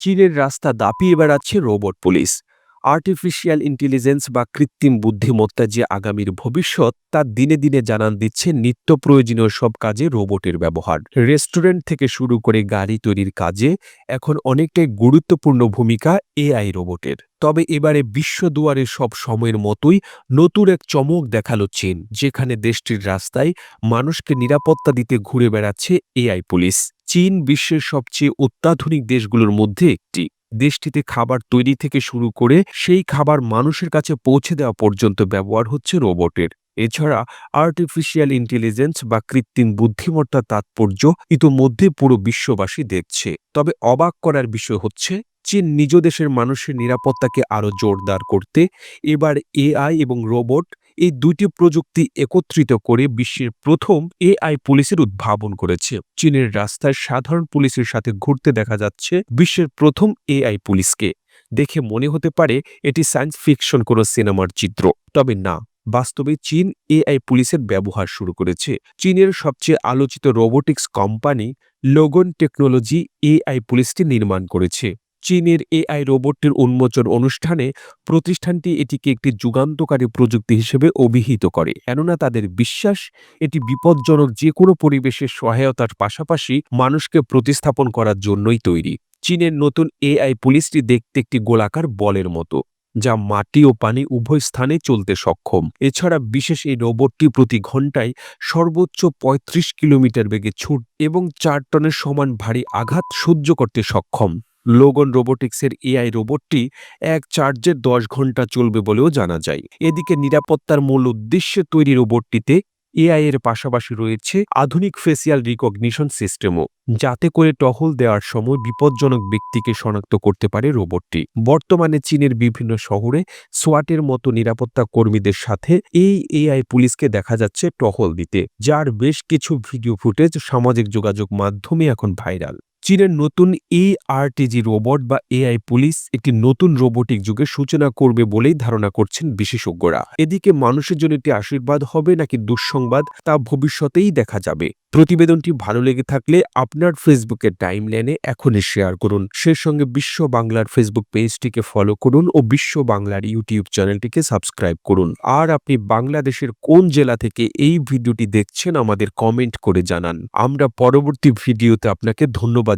চীনের রাস্তা দাপিয়ে বেড়াচ্ছে রোবট পুলিশ। আর্টিফিশিয়াল ইন্টেলিজেন্স বা কৃত্রিম বুদ্ধিমত্তা যে আগামীর ভবিষ্যৎ, তা দিনে দিনে জানান দিচ্ছে নিত্য প্রয়োজনীয় সব কাজে রোবটের ব্যবহার। রেস্টুরেন্ট থেকে শুরু করে গাড়ি তৈরির কাজে এখন অনেকটাই গুরুত্বপূর্ণ ভূমিকা এআই রোবটের। তবে এবারে বিশ্ব দুয়ারে সব সময়ের মতোই নতুন এক চমক দেখাল চীন, যেখানে দেশটির রাস্তায় মানুষকে নিরাপত্তা দিতে ঘুরে বেড়াচ্ছে এআই পুলিশ। চীন বিশ্বের সবচেয়ে অত্যাধুনিক দেশগুলোর মধ্যে একটি। দেশটিতে খাবার তৈরি থেকে শুরু করে সেই খাবার মানুষের কাছে পৌঁছে দেওয়া পর্যন্ত ব্যবহার হচ্ছে রোবটের। এছাড়া আর্টিফিশিয়াল ইন্টেলিজেন্স বা কৃত্রিম বুদ্ধিমত্তার তাৎপর্য ইতোমধ্যে পুরো বিশ্ববাসী দেখছে। তবে অবাক করার বিষয় হচ্ছে, চীন নিজ দেশের মানুষের নিরাপত্তাকে আরও জোরদার করতে এবার এআই এবং রোবট এই দুটি প্রযুক্তি একত্রিত করে বিশ্বের প্রথম এআই পুলিশের উদ্ভাবন করেছে। চীনের রাস্তায় সাধারণ পুলিশের সাথে ঘুরতে দেখা যাচ্ছে বিশ্বের প্রথম এআই পুলিশকে দেখে মনে হতে পারে এটি সায়েন্স ফিকশন কোনো সিনেমার চিত্র। তবে না, বাস্তবে চীন এআই পুলিশের ব্যবহার শুরু করেছে। চীনের সবচেয়ে আলোচিত robotics company Logan technology AI পুলিশটি নির্মাণ করেছে। চীনের এআই রোবটটির উন্মোচন অনুষ্ঠানে প্রতিষ্ঠানটি এটিকে একটি যুগান্তকারী প্রযুক্তি হিসেবে অভিহিত করে। কেননা তাদের বিশ্বাস, এটি বিপজ্জনক যে কোনো পরিবেশের সহায়তার পাশাপাশি মানুষকে প্রতিস্থাপন করার জন্যই তৈরি। চীনের নতুন এআই পুলিশটি দেখতে একটি গোলাকার বলের মতো, যা মাটি ও পানি উভয় স্থানে চলতে সক্ষম। এছাড়া বিশেষ এই রোবটটি প্রতি ঘন্টায় সর্বোচ্চ ৩৫ কিলোমিটার বেগে ছুট এবং চার টনের সমান ভারী আঘাত সহ্য করতে সক্ষম। লোগন রোবোটিক্সের এআই রোবটটি এক চার্জে দশ ঘণ্টা চলবে বলেও জানা যায়। এদিকে নিরাপত্তার মূল উদ্দেশ্যে তৈরি রোবটটিতে এআই এর পাশাপাশি রয়েছে আধুনিক ফেসিয়াল রিকগনিশন সিস্টেমও যাতে করে টহল দেওয়ার সময় বিপজ্জনক ব্যক্তিকে শনাক্ত করতে পারে রোবটটি বর্তমানে চীনের বিভিন্ন শহরে সোয়াটের মতো নিরাপত্তা কর্মীদের সাথে এই এআই পুলিশকে দেখা যাচ্ছে টহল দিতে, যার বেশ কিছু ভিডিও ফুটেজ সামাজিক যোগাযোগ মাধ্যমে এখন ভাইরাল। চীনের নতুন এআরটিজি রোবট বা এআই পুলিশ একটি নতুন রোবোটিক যুগের সূচনা করবে বলেই ধারণা করছেন বিশেষজ্ঞরা। এদিকে মানুষের জন্য এটি আশীর্বাদ হবে নাকি দুঃসংবাদ তা ভবিষ্যতেই দেখা যাবে। প্রতিবেদনটি ভালো লেগে থাকলে আপনার ফেসবুকের টাইম টাইমলাইনে এখনই শেয়ার করুন। সে সঙ্গে বিশ্ব বাংলার ফেসবুক পেজটিকে ফলো করুন ও বিশ্ব বাংলার ইউটিউব চ্যানেলটিকে সাবস্ক্রাইব করুন। আর আপনি বাংলাদেশের কোন জেলা থেকে এই ভিডিওটি দেখছেন আমাদের কমেন্ট করে জানান। আমরা পরবর্তী ভিডিওতে আপনাকে ধন্যবাদ